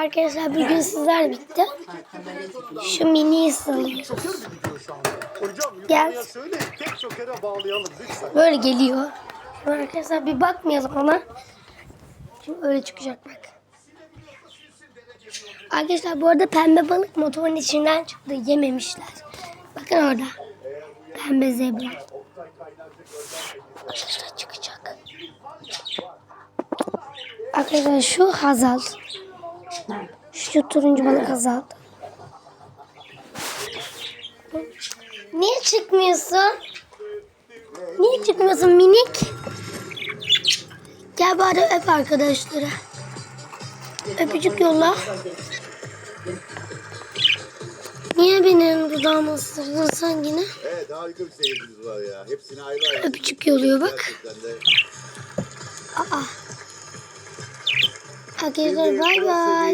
Arkadaşlar bugün sizler bitti. Şu mini? Hocam Gel. Böyle geliyor. Arkadaşlar bir bakmayalım ona. Şimdi öyle çıkacak bak. Arkadaşlar bu arada pembe balık motorun içinden çıktı. Yememişler. Bakın orada. Pembe zebra. Arkadaşlar çıkacak. Arkadaşlar şu Hazal. Şu turuncu balık Hazal. Niye çıkmıyorsun? Niye çıkmıyorsun minik? Gel bari öp arkadaşları. Öpücük yolla. Niye benim dudağımı ısırdın sen yine? Evet harika bir seyircimiz var ya. Hepsine ayrı ayrı. Öpücük yolluyor bak. Aa. Arkadaşlar bay bay.